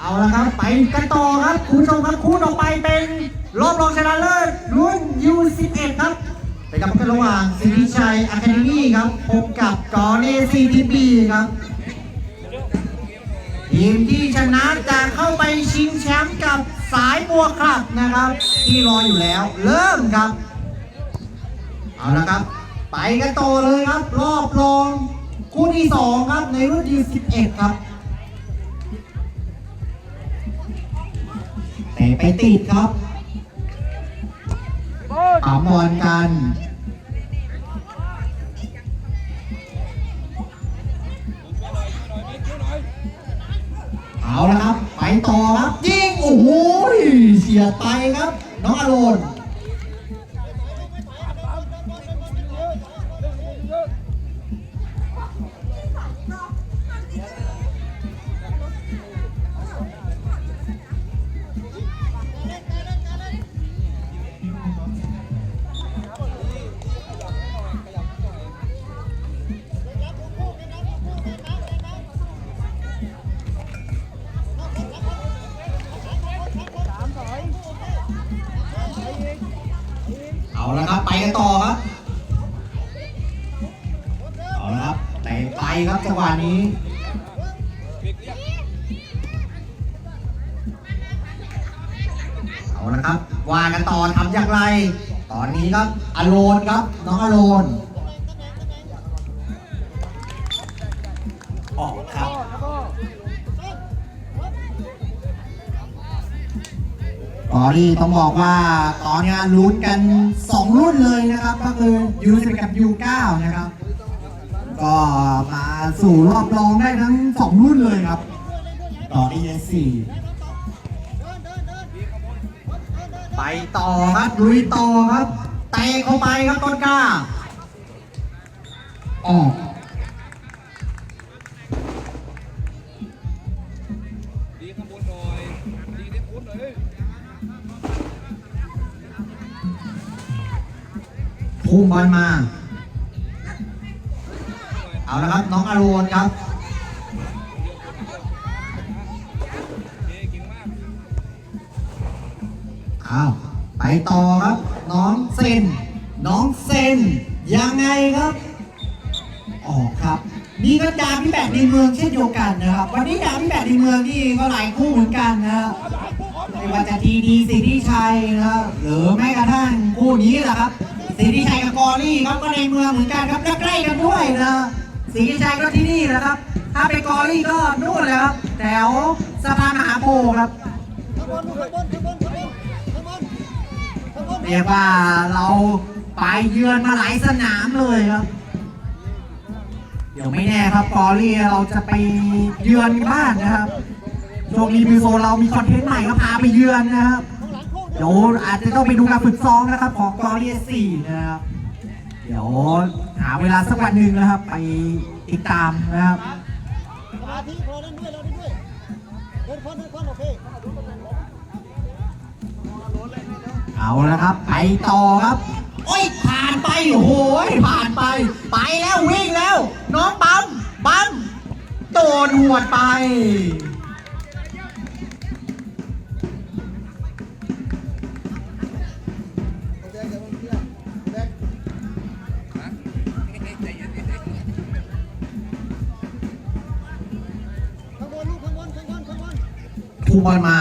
เอาละครับ ไปกันต่อครับคุณผู้ชมครับคู่ต่อไปเป็นรอบรองชนะเลิศรุ่น U11 ครับเป็นการพบกันระหว่างสิริชัยอะคาเดมี่ครับพบกับกอเนซีทีบีครับทีมที่ชนะจะเข้าไปชิงแชมป์กับสายบัวคลับนะครับ ที่รออยู่แล้ว เริ่มครับ เอาละครับ ไปกันต่อเลยครับ รอบรองคู่ที่สองครับในรุ่น U11 ครับ ไปติดครับปามอนกันเอาละครับ ไปต่อครับยิงโอ้โหเสียไปครับ น้องอารอน ต่อทำอย่างไร ตอนนี้ครับอโลนครับ น้องอโลนออกครับตอนนี้ต้องบอกว่าตอนนี้ลุ้นกัน 2 รุ่นเลยนะครับ ก็คือ U11 กับ U9 นะครับ ก็มาสู่รอบรองได้ทั้ง 2 รุ่นเลยครับต่อ ES4 ไปต่อครับลุยต่อครับเตะเข้าไปครับต้นกล้าออกดีข้างบนหน่อยดีที่พ้นหน่อยพุ่งบอลมา เอาละครับ น้องอารอนครับ อ้าวไปต่อครับ น้องเซน น้องเซน ยังไงครับ ออกครับ นี่ก็ดาบพี่แบดในเมืองเช่นเดียวกันนะครับ วันนี้ดาบพี่แบดในเมืองนี่ก็หลายคู่เหมือนกันนะครับไม่ว่าจะทีดีสิทธิชัยนะครับหรือแม้กระทั่งคู่นี้แหละครับสิทธิชัยกับกอรี่ครับก็ในเมืองเหมือนกันครับและใกล้กันด้วยนะสิทธิชัยก็ที่นี่แหละครับ ถ้าไปกอรี่ก็นู่นเลยครับแถวสะพานมหาโพธิ์ครับ เรียกว่าเราไปเยือนมาหลายสนามเลยครับ เดี๋ยวไม่แน่ครับกอรี่เราจะไปเยือนบ้านนะครับช่วงรีวิวโซเรามีคอนเทนต์ใหม่ก็พาไปเยือนนะครับเดี๋ยวอาจจะต้องไปดูการฝึกซ้อมนะครับ ของกอรี่สี่นะครับ เดี๋ยวหาเวลาสักวันหนึ่งนะครับ ไปติดตามนะครับ เอาละครับ ไปต่อครับ โอ้ยผ่านไปโอ้โหผ่านไป ไปแล้ววิ่งแล้ว น้องปั๊มปั๊มโดนหวดไปแดงอย่าลงเที่ยวแดงฮะใจเย็นๆข้างบนลูกบอลมา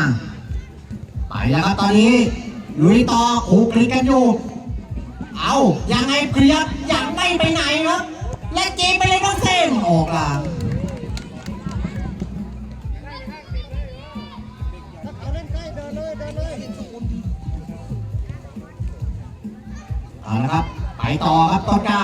ไปแล้วครับตอนนี้ ลุยต่อขู่กลิกกันอยู่ เอายังไงเพียบยังไม่ไปไหนครับ และเกมไปเลยน้องเซมออกหลังถ้าเขาเล่นใกล้เดินเลยเดินเลยเอาละครับ ไปต่อครับต้นกล้า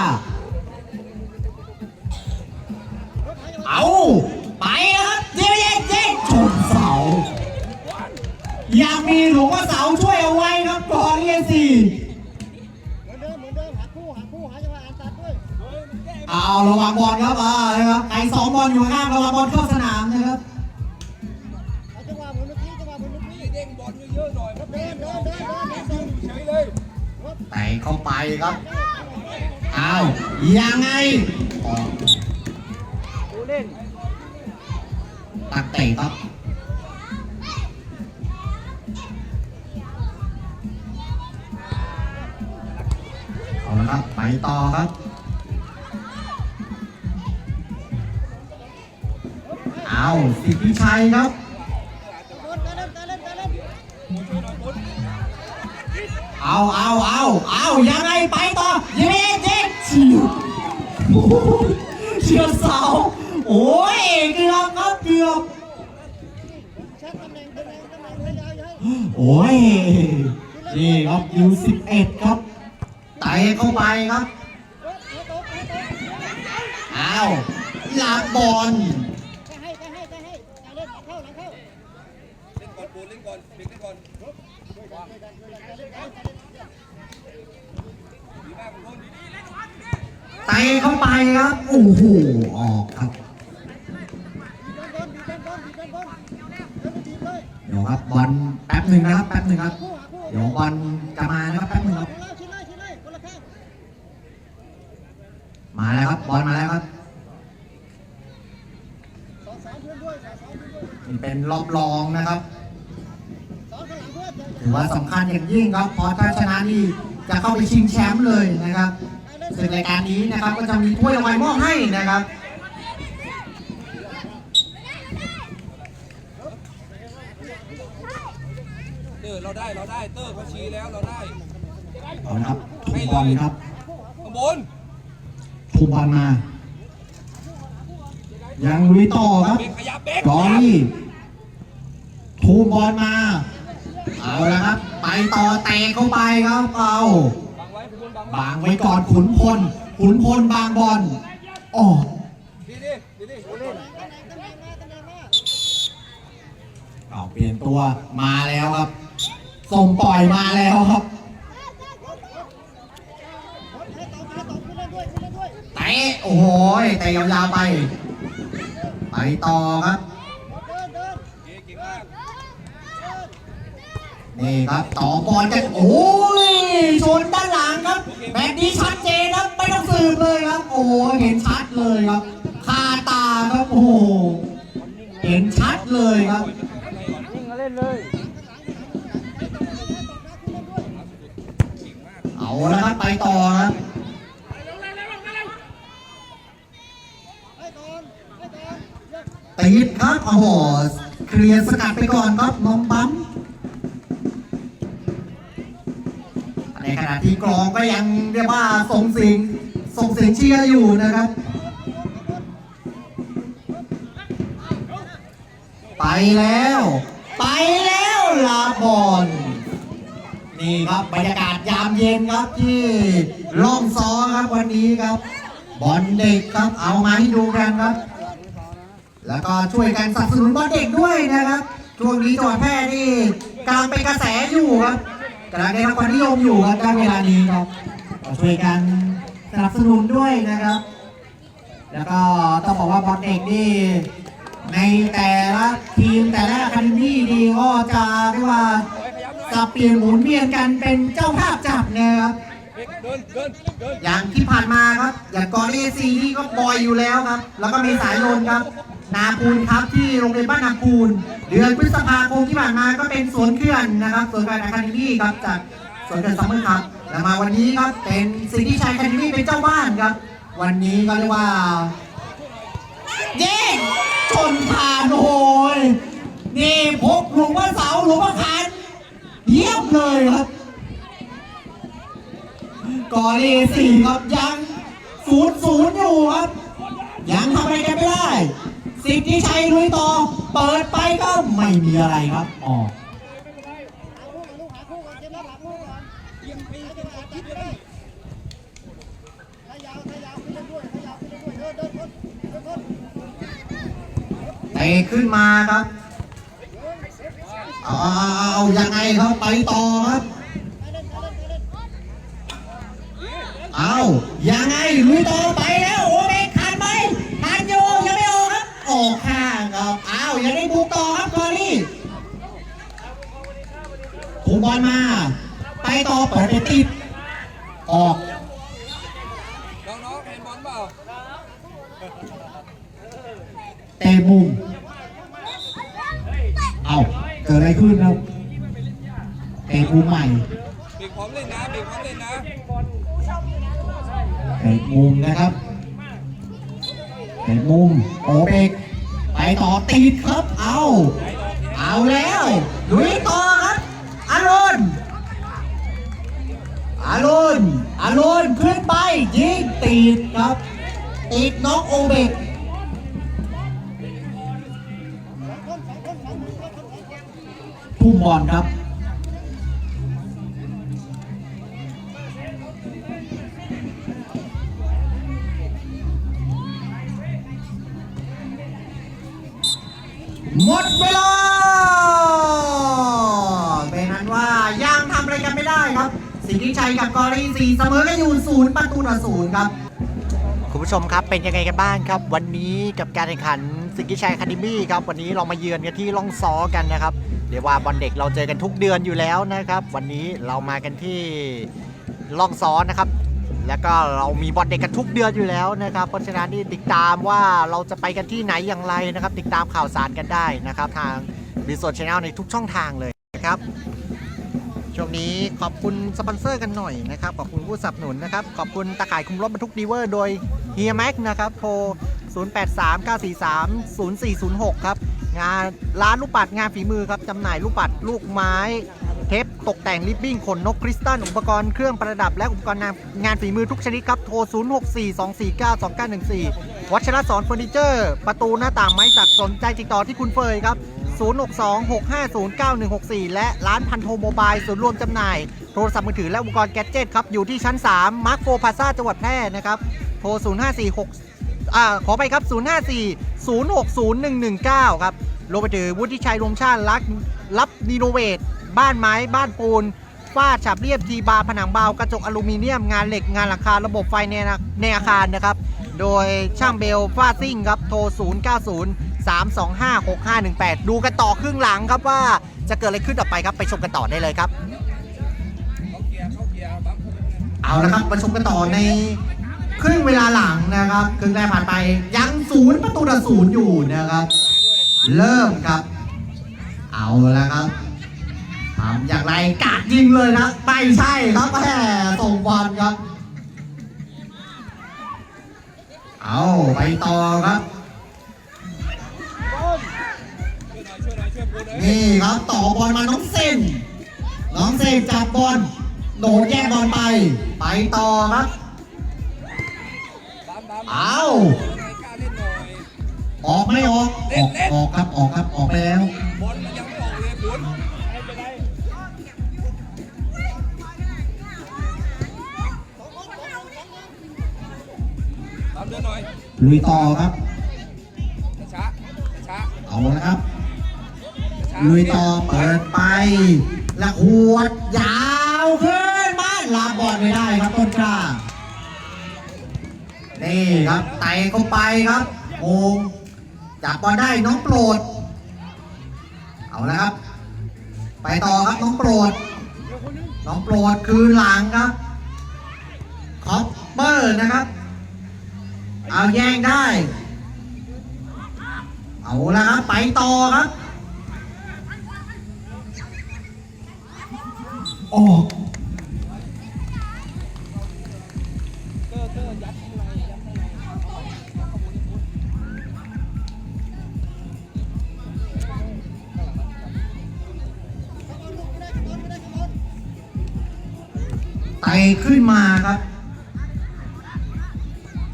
มีหลวงพ่อเสาช่วยเอาไว้ครับกอเรียนสี่เหมือนเดิมเหมือนเดิมหาคู่หาคู่หาจังหวะอ่านตัดด้วยเอาระวังบอลครับอ่านะครับใครซ้อมบอลอยู่ข้างระวังบอลเข้าสนามนะครับจังหวะเหมือนเมื่อกี้จังหวะเหมือนเมื่อกี้เด้งบอลเยอะๆหน่อยครับเดินเดินเดินเดินเฉยเลยแต่เข้าไปครับเอาวยังไงตักเตะครับ ต่อครับเอาสิทธิชัยครับเอาเอาเอาเอายังไงไปต่อยิงเองยิงชิวเชียร์เสาโอ้ยเกือบครับเกือบโอ้ยนี่ครับยูสิบเอ็ดครับ เข้าไปครับอ้าวลากบอลให้ไปให้ไปให้เล่นหลังเข้าหลังเข้าเล่นก่อนปูเล่นก่อนเล่นก่อนไต่เข้าไปครับโอ้โหออกครับเดี๋ยวครับบอลแป๊บหนึ่งนะครับแป๊บหนึ่งครับเดี๋ยวบอลจะมานะครับแป๊บหนึ่งครับ ของเราชิ้นเลยชิ้นเลยคนละข้าง มาแล้วครับบอลมาแล้วครับสองสามเพื่อนด้วยสองสามเพื่อนด้วยนี่เป็นรอบรองนะครับสองข้างหลังเพื่อนอย่าถือว่าสำคัญอย่างยิ่งครับเพราะถ้าชนะนี่จะเข้าไปชิงแชมป์เลยนะครับการเล่นซึ่งรายการนี้นะครับก็จะมีถ้วยรางวัลมอบให้นะครับเตอร์เราได้เราได้เตอร์เขาชี้แล้วเราได้เอาละครับถูกบอลครับข้างบน ถูบอลมา ยังลุยต่อครับกขยับเบรกกอรี่ถูบอลมา เอาละครับ ไปต่อเตะเข้าไปครับเอาบังไว้คุณบังไว้บางไว้ก่อนขุนพล ขุนพลบางบอลอ้ดีดิดีดิเล่นตำแหน่งตำแหน่งมาเอาเปลี่ยนตัวมาแล้วครับส่งปล่อยมาแล้วครับ ให้ต่อมาต่อขึ้นเล่นด้วยขึ้นเล่นด้วย เตะ โอ้โหเตะยาวๆไป ไปต่อครับเดินเดินเก่งเก่งมากนี่ครับต่อบอลกันโอ้ยชนด้านหลังครับแบบนี้ชัดเจนครับไม่ต้องสืบเลยครับ โอ้โหเห็นชัดเลยครับคาตาครับโอ้โหเห็นชัดเลยครับวิ่งเล่นเลยเอาแล้วครับไปต่อครับ ให้ก่อนให้ก่อนเลือก ตีดครับโอ้โหเคลียร์สกัดไปก่อนครับน้องปั๊มในขณะที่กรองก็ยังเรียกว่าส่งเสียงส่งเสียงเชียร์อยู่นะครับ ไปแล้ว ไปแล้วลาบอลนี่ครับบรรยากาศยามเย็นครับที่ล่องซ้อครับวันนี้ครับ บอลเด็กครับเอามาให้ดูกันครับ แล้วก็ช่วยกันสนับสนุนบอลเด็กด้วยนะครับช่วงนี้จังหวัดแพร่นี่กำลังเป็นกระแสอยู่ครับกำลังได้รับความนิยมอยู่ครับในเวลานี้ครับช่วยกันสนับสนุนด้วยนะครับ แล้วก็ต้องบอกว่าบอลเด็กนี่ในแต่ละทีมแต่ละคาเดมี่นี่ก็จะเรียกว่าจะเปลี่ยนหมุนเวียนกันเป็นเจ้าภาพจับนะครับอย่างที่ผ่านมาครับ อย่างกอเอซีนี่ก็บอยอยู่แล้วครับ แล้วก็มีสายลนครับ นาปูนครับที่โรงเรียนบ้านนาปูนเดือนพฤษภาคมที่ผ่านมาก็เป็นสวนเขื่อนนะครับสวนเขื่อนอะคาเดมี่ครับจากสวนเขื่อนซัมเมอร์ครับแล้วมาวันนี้ครับเป็นสิทธิชัยอะคาเดมี่เป็นเจ้าบ้านครับ วันนี้ก็เรียกว่า เย้ชนผ่านโอยนี่พกหลวงพ่อเสาหลวงพ่อขันเยี่ยมเลยครับกอเอสี่ครับยังศูนย์ศูนย์อยู่ครับ ยังทำอะไรกันไม่ได้ สิทธิชัยลุยต่อ เปิดไปก็ไม่มีอะไรครับอ๋อกเกมรับหาคู่ก่อนยิงปีให้จังหวะตัดได้ถ้ายาวถ้ายาวขึ้นเล่นด้วยถ้ายาวขึ้นเล่นด้วยเดินเดินคนเดินคนเตะขึ้นมาครับเอาอาเอายังไงครับไปต่อครับเล่นไปเล่นไปเล่นเอายังไงลุยต่อไป อลมา ไปต่อเปิดไปติดออกน้องๆเห็นบอลเปล่าเตะมุม เอาเกิดอะไรขึ้นครับเตะมุมใหม่เบรกพร้อมเล่นนะเบรกพร้อมเล่นนะเป็นมุมนะครับเป็นมุมโอเบกไปต่อติดครับ เอา เอาแล้วลุยต่อครับอารอนอารอนอารอนขึ้นไปยิงติดครับติดน้องโอเบกสองคนสอนสองคนสองคนสองคนทุ่มบอลครับ สิชัยกับกอรีสีเสมอกันอยู่ศูนย์ประตูต่อศูนย์ครับคุณผู้ชมครับเป็นยังไงกันบ้างครับ วันนี้กับการแข่งขันสิงห์ชัยคาดิมี่ครับวันนี้เรามาเยือนกันที่ล่องซ้อกันนะครับเดี๋ยวว่าบอลเด็กเราเจอกันทุกเดือนอยู่แล้วนะครับ วันนี้เรามากันที่ล่องซ้อนะครับ แล้วก็เรามีบอลเด็กกันทุกเดือนอยู่แล้วนะครับ เพราะฉะนั้นนี่ติดตามว่าเราจะไปกันที่ไหนอย่างไรนะครับ ติดตามข่าวสารกันได้นะครับ ทางบีโซชแนลในทุกช่องทางเลยนะครับ ช่วงนี้ขอบคุณสปอนเซอร์กันหน่อยนะครับขอบคุณผู้สนับสนุนนะครับขอบคุณตะข่ายคุมรถบรรทุกดีเวอร์โดยเฮียแม็กนะครับโทร 0839430406 ครับงานร้านลูกปัดงานฝีมือครับจำหน่ายลูกปัดลูกไม้ เทปตกแต่งริบบิ้นขนนกคริสตัลอุปกรณ์เครื่องประดับและอุปกรณ์งานงานฝีมือทุกชนิดครับโทร 0642492914 วัชรสอนเฟอร์นิเจอร์ ประตูหน้าต่างไม้สักสนใจติดต่อที่คุณเฟยครับ 0626509164 และร้านพันโทโมบายศูนย์รวมจำหน่าย โทรศัพท์มือถือและอุปกรณ์แกดเจิตครับ อยู่ที่ชั้น 3 มาร์คโฟพาซาจังหวัดแพร่นะครับ โทร 0546อ่าขอไปครับ 054 060119 ครับรวมไปถึงวุฒิชัยรวมชาติรักรับรีโนเวทบ้านไม้บ้านปูนฝ้าฉาบเรียบทีบาร์ผนังเบากระจกอลูมิเนียมงานเหล็กงานหลังคาระบบไฟในในอาคารนะครับ โดยช่างเบลฟาซิ่งครับโทร 090 6518 ดูกันต่อครึ่งหลังครับว่าจะเกิดอะไรขึ้นต่อไปครับไปชมกันต่อได้เลยครับ เอาละครับมาชมกันต่อในครึ่งเวลาหลังนะครับครึ่งแรกผ่านไปยังศูนย์ประตูต่อศูนย์อยู่นะครับ เริ่มครับ เอาละครับทำอย่างไรกาดยิงเลยนะไม่ใช่ครับแหมส่งบอลครับ เอาไปต่อครับ น่อยช่วยหน่อยช่วยปูนเลยนี่ครับต่อบอลมาน้องเซนน้องเซนจับบอลโดนแย่งบอลไป ไปต่อครับบัมบัมเอานายกล้าเล่นหน่อยออกไม่ออกออกออกครับออกครับออกไปแล้วบอลยังไม่ออกเลยปูนไม่เป็นไรบัมเดินหน่อยลุยต่อครับช้าช้าเอาละครับช้า ลุยต่อเปิดไปและหวดยาวขึ้นมาลาบบอลไม่ได้ครับต้นกล้า นี่ครับไต่เข้าไปครับโองจับบอลได้น้องโปรด เอาละครับ ไปต่อครับน้องโปรด น้องโปรดคือหลังครับคอปเปอร์นะครับ เอาแย่งได้ เอาละครับ ไปต่อครับ ออกไต่ขึ้นมาครับ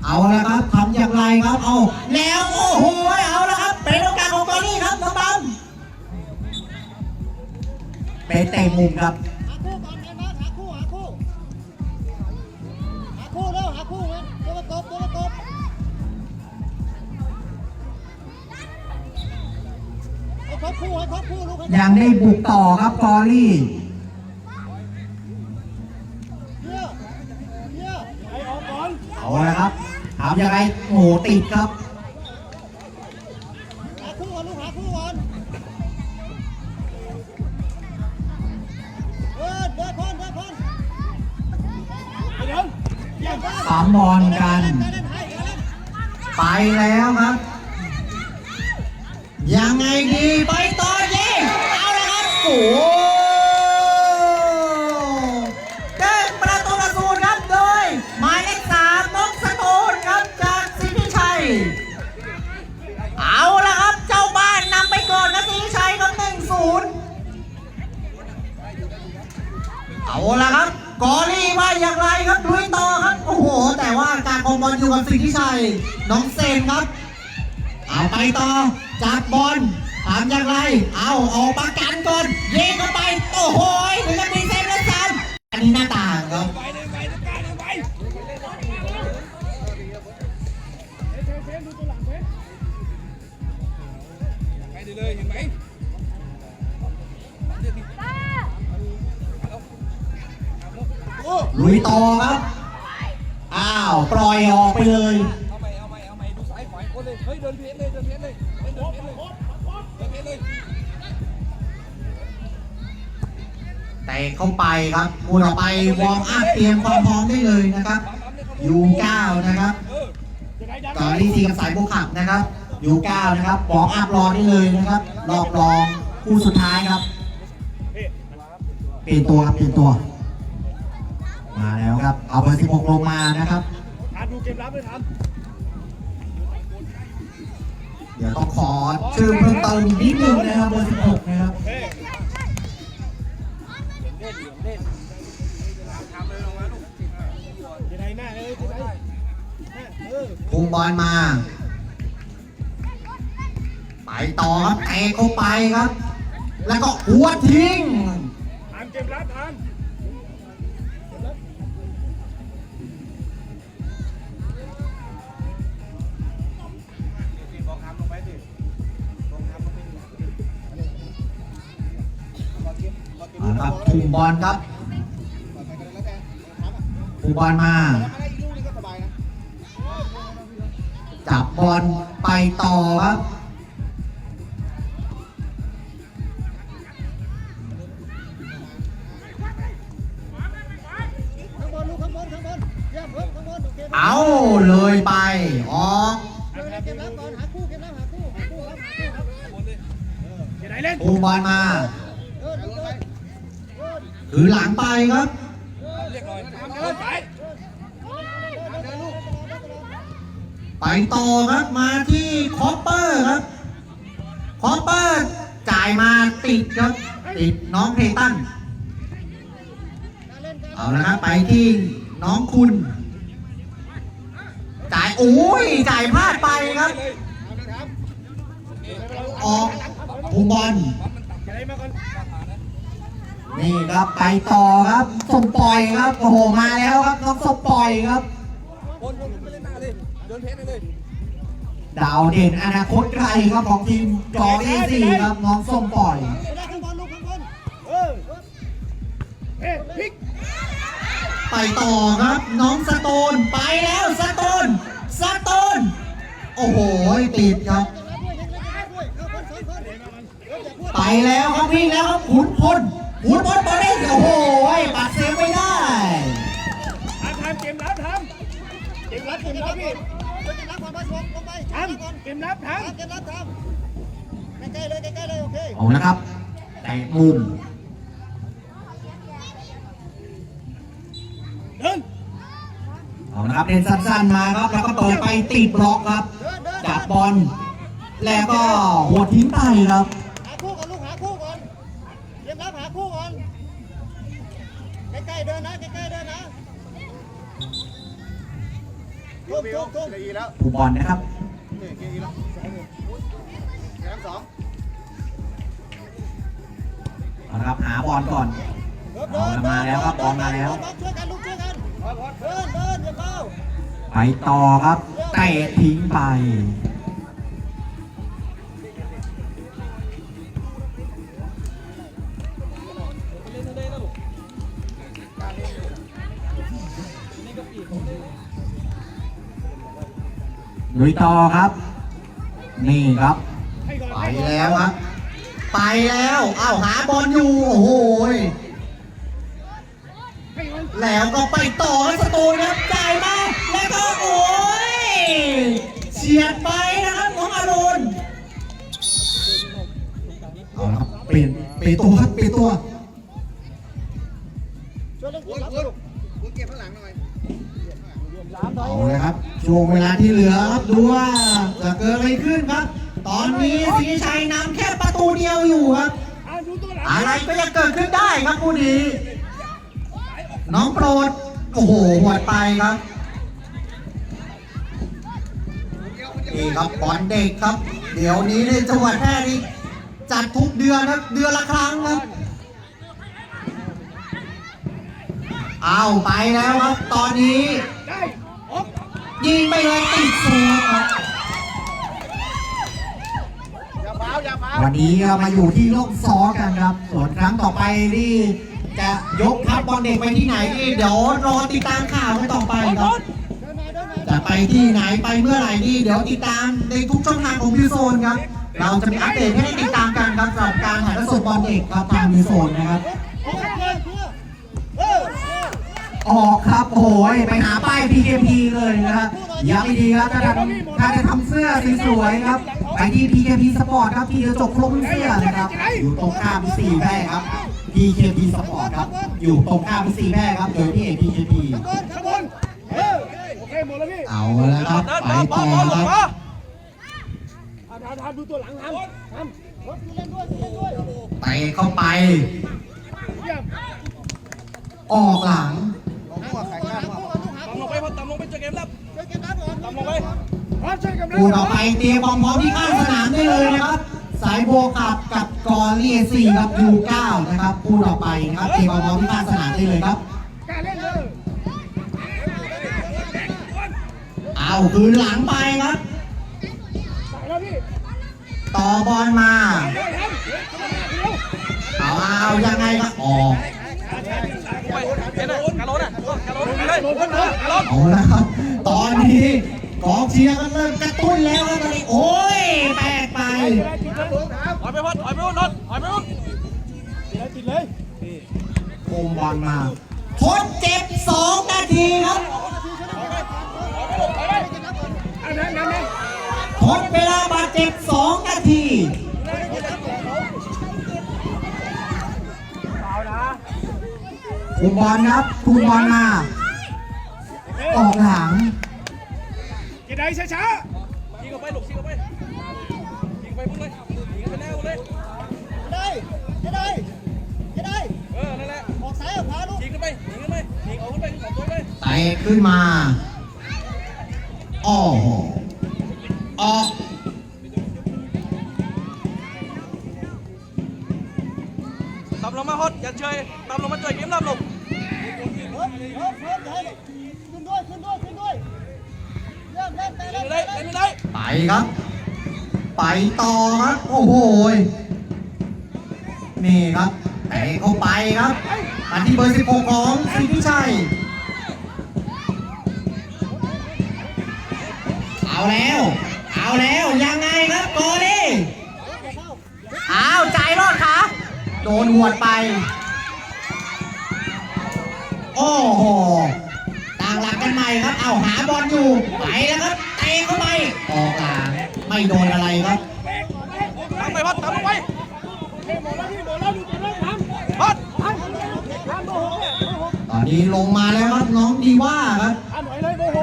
เอาละครับทำอย่างไรครับ เอาแล้วโอ้โหเอาละครับ เป็นโอกาสของกอรี่ครับน้องบัมเป็นเตะมุมครับ ยังได้บุกต่อครับกอรี่เยี่ยเยี่ยไอ้ออกก่อนเอาละครับทำยังไงโอ้โหติดครับหาคู่ก่อนลูกหาคู่ก่อนเดินเดินพอนเดินพอนไปเดินย่าบ้าสามบอลกัน ไปแล้วครับ ยังไงดีไป กอรี่ว่าอย่างไรครับลุยต่อครับ โอ้โห แต่ว่าการคองบอลอยู่กับสิทธิชัย น้องเซนครับ เอาไปต่อจับบอลทำอย่างไร เอาออกมากันก่อนยิงเข้าไป โอ้โหถึงจะมีเซนแล้วซ้ำอันนี้หน้าต่างครับไปเลยไปเลยการเลยไปไปได้เลยเห็นไหม ลุยต่อครับ อ้าว ปล่อยออกไปเลย เอาใหม่เอาใหม่เอาใหม่ดูซ้ายขวาคนเลย เฮ้ย เดินเพชรเลย เดินเพชรเลยเฮ้ยเดินเพชรเลยเดินเพชรเลย แต่เข้าไปครับพูดออกไปวอร์มอัพเตรียมความพร้อมได้เลยนะครับ ยูเก้านะครับก่อนที่ทีกับสายโบวกขับนะครับ ยูเก้านะครับวอร์มอัพรอได้เลยนะครับ รอบรองคู่สุดท้ายครับ เปลี่ยนตัวครับเปลี่ยนตัว มาแล้วครับ เอาเบอร์ 16 ลงมานะครับทานดูเกมรับเลยทานเดี๋ยวต้องขอชื่อเพิ่มเติมอีกนิดนึงนะครับเบอร์ 16 นะครับ เฮ้ยจะไหนหน้าเลยจะไหนหน้าเออพุ่งบอลมา ไปต่อครับเตะเข้าไปครับ แล้วก็หัวทิ้ง ลครับทุ่มบอลมา จับบอลไปต่อครับข้างบนลูกข้างบนข้างบนเยี่ยมเพิ่มข้างบนโอเคเอาเลยไปออกเดี๋ยวเกมรับก่อนหาคู่เกมรับหาคู่หาคู่ครับหาคู่ครับจะไหนเล่นทุ่มบอลมา เออดูเลยเออ ถือหลังไปครับไปต่อครับมาที่คอปเปอร์ครับคอปเปอร์จ่ายมาติดครับติดน้องเพตันเล่นการเอาละครับไปที่น้องคุณ จ่ายโอ้ยจ่ายพลาดไปครับเลยเอาเลยครับออกภูบอล จะไหนมาก่อน นี่ครับไปต่อครับสมปล่อยครับโอ้โหมาแล้วครับน้องสมปล่อยครับวนวนไปเล่นหน้าเลยเดินเพชรเลยดาวเด่นอนาคตไกลครับของทีมจอเอซีครับน้องส้มปล่อยจะได้ข้างบนลูกข้างบนเออเฮ้พลิกไปต่อครับ น้องสโตนไปแล้วสโตนสโตนโอ้โหติดครับจะรับด้วยเห็นแล้วจะรับด้วยเข้าคนสองคนเอออย่าพูดไปแล้วครับวิ่งแล้วครับขุนพล ขุนพลบอลได้โอ้โหปัดเซฟไม่ได้ทำทำเกมรับทำเกมรับเกมรับพี่เกมรับก่อนไปลงลงไปทำเกมรับทำเกมรับทำใกล้ๆเลยใกล้ๆเลยโอเคเอาละครับแต่มุมเดินเอาละครับเล่นสั้นๆมาครับแล้วก็เปิดไปตีบล็อกครับจับบอลแล้วก็หัวทิ้งไปครับ หาคู่ก่อนลูกหาคู่ก่อนเกมรับหาคู่ก่อนใกล้ๆ เดินนะใกล้ๆเดินนะทุ่มทุ่มทุ่มถูกบอลนะครับเอาละครับหาบอลก่อนเอาละมาแล้วครับบอลมาแล้วช่วยกันลูกช่วยกันเดินเดินอย่าเฝ้าไปต่อครับเตะทิ้งไป ลุยต่อครับ นี่ครับ ไปแล้วครับ ไปแล้วเอ้าหาบอลอยู่โอ้โหยแล้วก็ไปต่อสตูนครับจ่ายมาแล้วก็โอ้ยเฉียดไปนะครับของอรุณเอาละครับเปลี่ยนเปลี่ยนตัวครับเปลี่ยนตัวช่วยเล่นเกมรับลูกเอาเลยครับ ช่วงเวลาที่เหลือครับดูว่าจะเกิดอะไรขึ้นครับ ตอนนี้ศรีชัยนำแค่ประตูเดียวอยู่ครับ อะไรก็ยังเกิดขึ้นได้ครับคู่นี้น้องโปรดโอ้โหหวดไปครับนี่ครับบอลเด็กครับ เดี๋ยวนี้ในจังหวัดแพร่นี่จัดทุกเดือนครับเดือนละครั้งครับเอาไปแล้วครับตอนนี้ ยิงไปเลยติดสูงครับวันนี้เรามาอยู่ที่โลกซ้อกันครับ ส่วนครั้งต่อไปนี่จะยกทัพบอลเด็กไปที่ไหนนี่เดี๋ยวรอติดตามข่าวกันต่อไปครับเดินมาเดินมาจะไปที่ไหนไปเมื่อไหร่นี่เดี๋ยวติดตามในทุกช่องทางของวิวโซนครับ เราจะมีอัปเดตให้ได้ติดตามกันครับสำหรับการถ่ายทอดสดบอลเด็กครับทางวิวโซนนะครับ ออกครับโอ้โหไปหาป้าย PKP เลยนะครับย้ำอีกทีครับถ้าจะถ้าจะทำเสื้อสวยๆครับไปที่ PKP Sport ครับที่กระจกคลุมเสื้อนะครับอยู่ตรงข้ามสี่แพร่ครับ PKP Sport ครับอยู่ตรงข้ามสี่แพร่ครับโดยที่ PKP ข้างบนข้างบนเออโอเคหมดแล้วพี่เอาแล้วครับไปต่ออลบอลหลุครับทำทำดูตัวหลังทำทำไปเข้าไป ออกหลัง ต่ำลคู่งไปพอต่ำลงไปเจอเกมรับช่วยเก็บน้ำก่อนต่ำลงไปพร้อมช่วยกันนะคูต่อไปเตรียมความพร้อมที่ข้างสนามได้เลยนะครับ สายโบขับกับกอรี่ซีครับยูเก้านะครับคู่ต่อไปนะครับเตรียมความพร้อมที่ข้างสนามได้เลยครับกล้าเล่นเลยเอาคืนหลังไปครับใส่แล้วพี่ต่อบอลมาเดี๋ยวทำเดี๋ยวทำเดี๋ยวเอาเอายังไงครับออกไปเห็นไหมกาโลน่ะกาโลไปเเอาล้วครับ ตอนนี้กองเชียร์กันเริ่มกระตุ้นแล้วครับตอนนี้โอ้ยแปลกไปถอยไปพอถอยไปพอนนถอยไปพอนติดเลยติดเลยโอมบอลมาทดเจ็บสองนาทีครับอันนั้นนั่นนั่นทดเวลาบาดเจ็บสองนาที เอานะ คุมบอลครับคุมบอลมา ออกหลังกินได้ช้ายิงออกไปหลบยิงออกไปยิงไปพุ่งเลยยิงไปแน่เลยๆได้ได้ได้ได้เออ นั่นแหละ ออกซ้ายออกขวาลูกยิงขึ้นไปยิงขึ้นไปยิงออกขึ้นไปสองตัวเลยเตะขึ้นมาโอ้โหออก ครับ ไปต่อครับ โอ้โหนี่ครับเตะเข้าไปครับมาที่เบอร์ 16 ของสิทธิชัย เอาแล้ว เอาแล้วยังไงครับโกลี่อ้าใจรอดครับโดนหวดไป โอ้โหต่างหลักกันใหม่ครับ เอาหาบอลอยู่ไปแล้วครับ ไม่โดนอะไรครับต่ำไปฮอตต่ำลงไปเฮ้ยหมดแล้วพี่หมดแล้วดูตัวเล่นทำฮอตทำทำโมโหเนี่ยโมโหตอนนี้ลงมาแล้วครับน้องดีว่าครับทำหน่อยเลยโมโห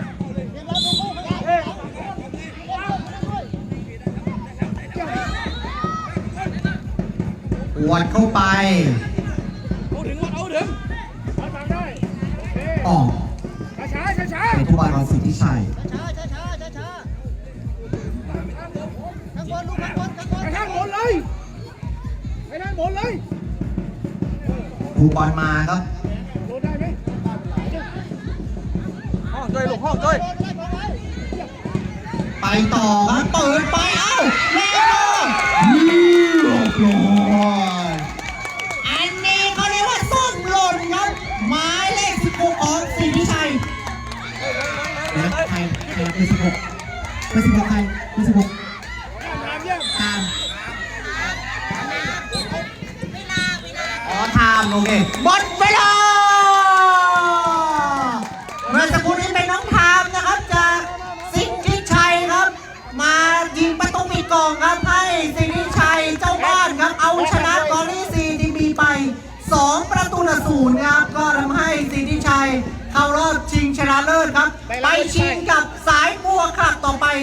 เดี๋ยวเราดูคู่กันเฮ้ยอวดเข้าไปออตเอาถึงเอาทำได้เฮ้ยกช้าช้าช้าเป็นทุกบอลของสิทธิชัย ดูบอลมาครับโดนได้ไหมห้องเยลูกห้องเจยโดนได้บอลไปต่อครับเปิดไปเอ้าแล้วเรียบร้อยอันนี้เขาเรียกว่าส้มหล่นครับหมายเลข16ของสิทธิชัยแล้วใครใครเป็น16เป็น16ใคร หมดเวลา เมื่อสักครู่นี้เป็นน้องไทม์นะครับ จากสิทธิชัยครับ มายิงประตูปิดกองครับให้สิทธิชัยเจ้าบ้านครับ เอาชนะกอรี่ซีทีบีไป 2 ประตูต่อศูนย์ครับ ก็ทำให้สิทธิชัยเข้ารอบชิงชนะเลิศครับ ไปชิงกับ